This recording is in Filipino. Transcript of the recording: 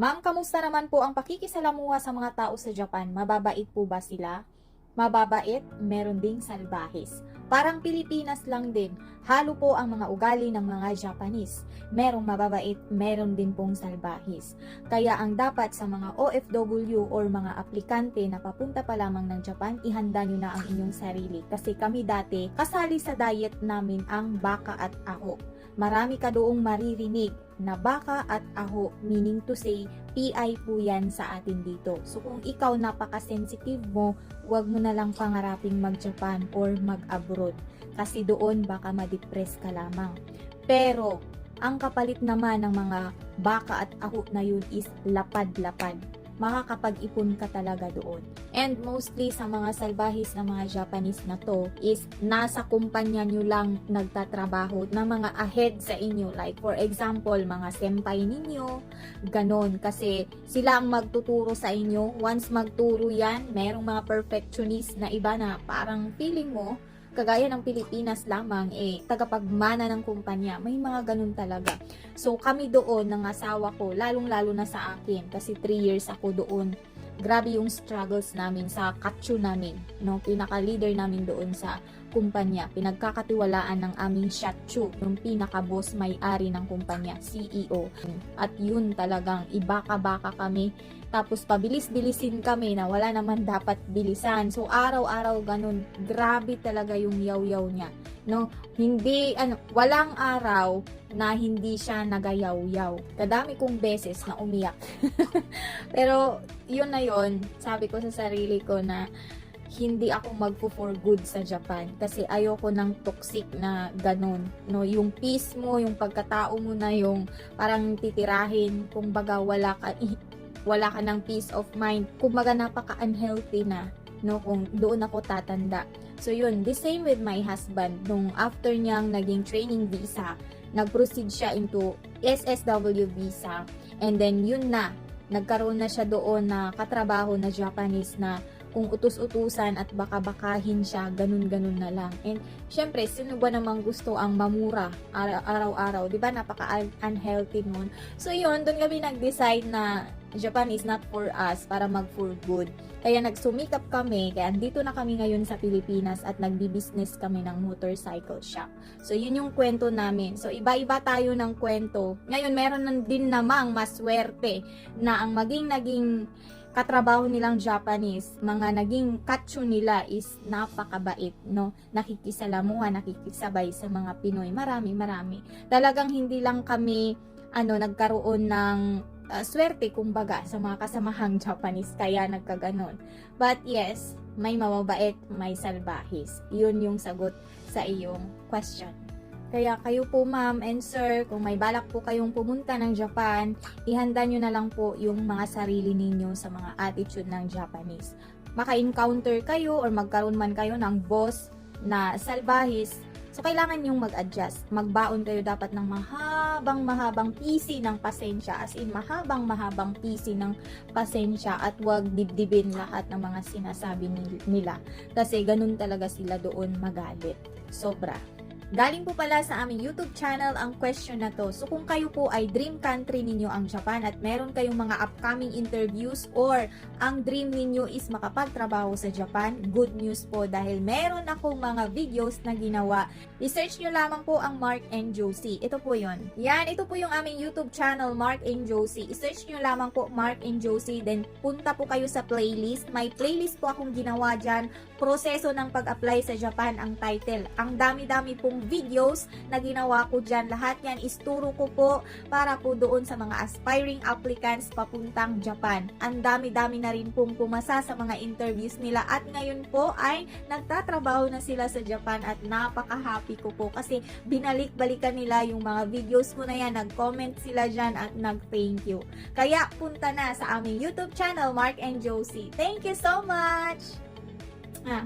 Ma'am, kamusta naman po ang pakikisalamuha sa mga tao sa Japan? Mababait po ba sila? Mababait, meron ding salbahis. Parang Pilipinas lang din, halo po ang mga ugali ng mga Japanese. Merong mababait, meron din pong salbahis. Kaya ang dapat sa mga OFW or mga aplikante na papunta pa lamang ng Japan, ihanda nyo na ang inyong sarili. Kasi kami dati, kasali sa diet namin ang baka at aho. Marami ka doong maririnig na baka at aho, meaning to say, PI po yan sa atin dito. So kung ikaw napaka-sensitive mo, huwag mo na lang pangaraping mag-Japan or mag-abroad. Kasi doon baka ma-depress ka lamang. Pero, ang kapalit naman ng mga baka at aho na yun is lapad-lapad. Makakapag-ipon ka talaga doon. And mostly sa mga salbahis na mga Japanese na to is nasa kumpanya nyo lang nagtatrabaho na mga ahead sa inyo. Like for example, mga senpai ninyo, ganon. Kasi sila ang magtuturo sa inyo. Once magturo yan, merong mga perfectionist na iba na parang feeling mo, kagaya ng Pilipinas lamang, eh, tagapagmana ng kumpanya. May mga ganun talaga. So, kami doon, ng asawa ko, lalong-lalo na sa akin, kasi 3 years ako doon, grabe yung struggles namin sa katsu namin, no? Pinaka-leader namin doon sa kumpanya. Pinagkakatiwalaan ng aming shatsu, yung pinaka-boss may-ari ng kumpanya, CEO. At yun talagang ibaka-baka kami. Tapos pabilis-bilisin kami na wala naman dapat bilisan. So araw-araw ganun, grabe talaga yung yaw-yaw niya. No, hindi ano, walang araw na hindi siya nagayaw-yaw. Kadami kong beses na umiyak. Pero yun na yun, sabi ko sa sarili ko na hindi ako magpo for good sa Japan kasi ayoko ng toxic na ganun no? Yung peace mo yung pagkatao mo na yung parang titirahin. Kung baga wala ka wala ka ng peace of mind. Kumbaga napaka unhealthy na no? Kung doon ako tatanda so yun the same with my husband. Nung after niyang naging training visa nag-proceed siya into SSW visa. And then yun na nagkaroon na siya doon na katrabaho na Japanese na kung utus-utusan at baka-bakahin siya, ganun-ganun na lang. And, syempre, sino ba namang gusto ang mamura ara- araw-araw? Di ba Napaka-unhealthy nun. So, yun, doon kami nag-decide na Japan is not for us para mag for good. Kaya nagsumikap kami, kaya andito na kami ngayon sa Pilipinas at nagbi-business kami ng motorcycle shop. So, yun yung kwento namin. So, iba-iba tayo ng kwento. Ngayon, meron din namang maswerte na ang maging naging katrabaho nilang Japanese, mga naging katsu nila is napakabait, no? Nakikisalamuha, nakikisabay sa mga Pinoy. Marami, marami. Talagang hindi lang kami, ano, nagkaroon ng uh, swerte, kumbaga, sa mga kasamahang Japanese, kaya nagkaganon. But yes, may mababait, may salbahis. Yun yung sagot sa iyong question. Kaya kayo po ma'am and sir, kung may balak po kayong pumunta ng Japan, ihanda nyo na lang po yung mga sarili ninyo sa mga attitude ng Japanese. Maka-encounter kayo or magkaroon man kayo ng boss na salbahis, so kailangan yung mag-adjust. Magbaon kayo dapat ng mahabang mahabang PC ng pasensya, as in mahabang mahabang PC ng pasensya at wag dibdibin lahat ng mga sinasabi ni- nila. Kasi ganun talaga sila doon magalit. Sobra. Galing po pala sa aming YouTube channel ang question na to. So kung kayo po ay dream country ninyo ang Japan at meron kayong mga upcoming interviews or ang dream ninyo is makapagtrabaho sa Japan, good news po dahil meron akong mga videos na ginawa. I-search nyo lamang po ang Mark and Josie. Ito po yon. Yan, ito po yung aming YouTube channel, Mark and Josie. I-search nyo lamang po Mark and Josie. Then punta po kayo sa playlist. May playlist po akong ginawa dyan. Proseso ng pag-apply sa Japan ang title. Ang dami-dami pong videos na ginawa ko dyan. Lahat yan is turo ko po para po doon sa mga aspiring applicants papuntang Japan. Ang dami-dami na rin pong pumasa sa mga interviews nila at ngayon po ay nagtatrabaho na sila sa Japan at napaka-happy ko po kasi binalik-balikan nila yung mga videos ko na yan. Nag-comment sila dyan at nag-thank you. Kaya punta na sa aming YouTube channel, Mark and Josie. Thank you so much! Ah.